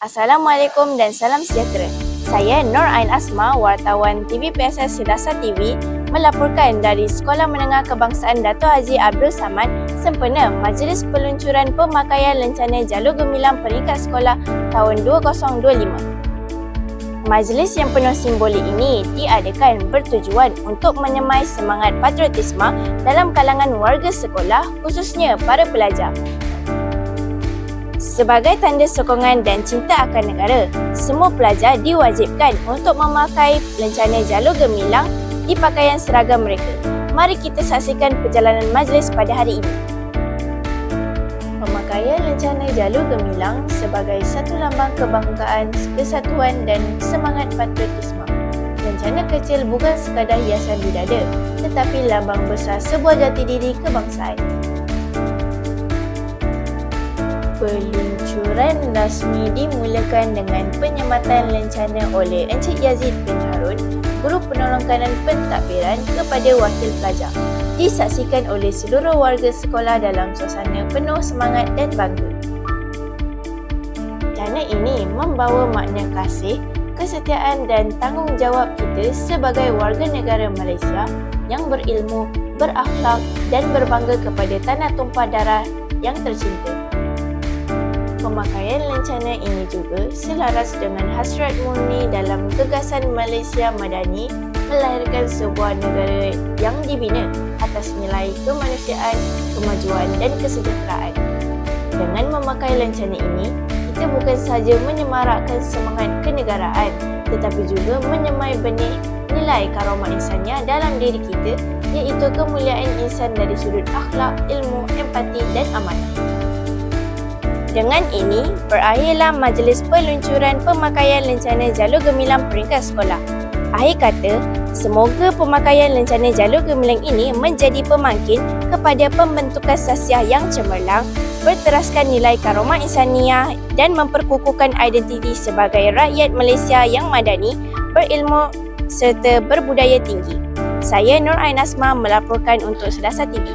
Assalamualaikum dan salam sejahtera. Saya Nur Ain Asma, wartawan TV PSS TV melaporkan dari Sekolah Menengah Kebangsaan Dato' Haji Abdul Samad sempena Majlis Peluncuran Pemakaian Lencana Jalur Gemilang Peringkat Sekolah tahun 2025. Majlis yang penuh simbolik ini diadakan bertujuan untuk menyemai semangat patriotisme dalam kalangan warga sekolah khususnya para pelajar. Sebagai tanda sokongan dan cinta akan negara, semua pelajar diwajibkan untuk memakai lencana jalur gemilang di pakaian seragam mereka. Mari kita saksikan perjalanan majlis pada hari ini. Pemakaian lencana jalur gemilang sebagai satu lambang kebanggaan, kesatuan dan semangat patriotisme. Lencana kecil bukan sekadar hiasan di dada, tetapi lambang besar sebuah jati diri kebangsaan. Peluncuran rasmi dimulakan dengan penyematan lencana oleh Encik Yazid bin Harun, Guru Penolong Kanan Pentadbiran kepada wakil pelajar. Disaksikan oleh seluruh warga sekolah dalam suasana penuh semangat dan bangga. Lencana ini membawa makna kasih, kesetiaan dan tanggungjawab kita sebagai warga negara Malaysia yang berilmu, berakhlak dan berbangga kepada tanah tumpah darah yang tercinta. Pemakaian lencana ini juga selaras dengan hasrat murni dalam gagasan Malaysia Madani melahirkan sebuah negara yang dibina atas nilai kemanusiaan, kemajuan dan kesejahteraan. Dengan memakai lencana ini, kita bukan sahaja menyemarakkan semangat kenegaraan tetapi juga menyemai benih nilai karomah insannya dalam diri kita iaitu kemuliaan insan dari sudut akhlak, ilmu, empati dan amanah. Dengan ini, berakhirlah majlis peluncuran pemakaian lencana jalur gemilang peringkat sekolah. Akhir kata, semoga pemakaian lencana jalur gemilang ini menjadi pemangkin kepada pembentukan sasiah yang cemerlang, berteraskan nilai karomah insaniah dan memperkukuhkan identiti sebagai rakyat Malaysia yang madani, berilmu serta berbudaya tinggi. Saya Nur Ain Asma melaporkan untuk Sedasa TV.